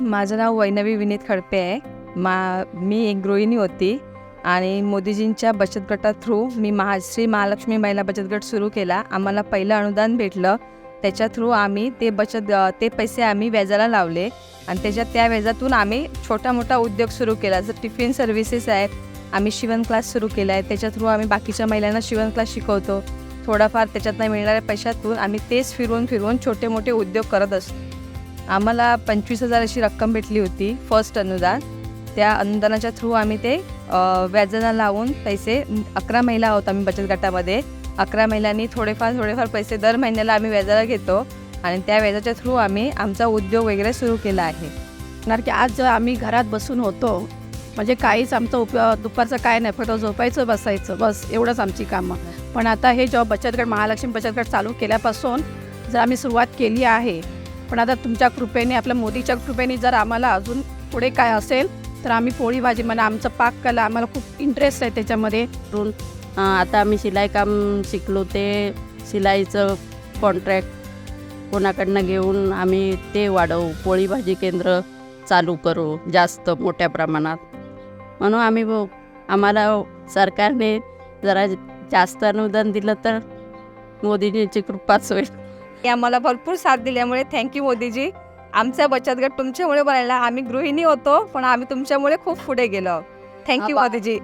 माझं नाव वैनवी विनीत खडपे आहे. मा मी एक गृहिणी होती आणि मोदीजींच्या बचत गटा थ्रू मी महा श्री महालक्ष्मी महिला बचत गट सुरू केला. आम्हाला पहिलं अनुदान भेटलं. त्याच्या थ्रू आम्ही ते बचत ते पैसे आम्ही व्याजाला लावले आणि त्याच्यात त्या व्याजातून आम्ही छोटा मोठा उद्योग सुरू केला. जर टिफिन सर्व्हिसेस आहेत आम्ही शिवण क्लास सुरू केला आहे. त्याच्या थ्रू आम्ही बाकीच्या महिलांना शिवण क्लास शिकवतो. थोडाफार त्याच्यातनं मिळणाऱ्या पैशातून आम्ही तेच फिरवून फिरवून छोटे मोठे उद्योग करत असतो. आम्हाला पंचवीस हजार अशी रक्कम भेटली होती फर्स्ट अनुदान. त्या अनुदानाच्या थ्रू आम्ही ते व्याजाला लावून पैसे अकरा महिला आहोत आम्ही बचत गटामध्ये. अकरा महिलांनी थोडेफार थोडेफार पैसे दर महिन्याला आम्ही व्याजाला घेतो आणि त्या व्याजाच्या थ्रू आम्ही आमचा उद्योग वगैरे सुरू केला आहे. कारण की आज जर आम्ही घरात बसून होतो म्हणजे काहीच आमचं उप दुपारचं काय नाही फक्त झोपायचं बसायचं बस एवढंच आमची कामं. पण आता हे जेव्हा बचत गट महालक्ष्मी बचत गट चालू केल्यापासून जर आम्ही सुरुवात केली आहे पण आता तुमच्या कृपेने आपल्या मोदीच्या कृपेने जर आम्हाला अजून पुढे काय असेल तर आम्ही पोळी भाजी म्हणा आमचं पाककला आम्हाला खूप इंटरेस्ट आहे त्याच्यामध्ये. आता आम्ही शिलाई काम शिकलो ते शिलाईचं कॉन्ट्रॅक्ट कोणाकडनं घेऊन आम्ही ते वाढवू. पोळी भाजी केंद्र चालू करू जास्त मोठ्या प्रमाणात. म्हणून आम्ही आम्हाला सरकारने जरा जास्त अनुदान दिलं तर मोदीजींची कृपाच होईल. आम्हाला भरपूर साथ दिल्यामुळे थँक्यू मोदीजी. आमचा बचत गट तुमच्यामुळे बनायला आम्ही गृहिणी होतो पण आम्ही तुमच्यामुळे खूप पुढे गेलो. Thank you. मोदीजी.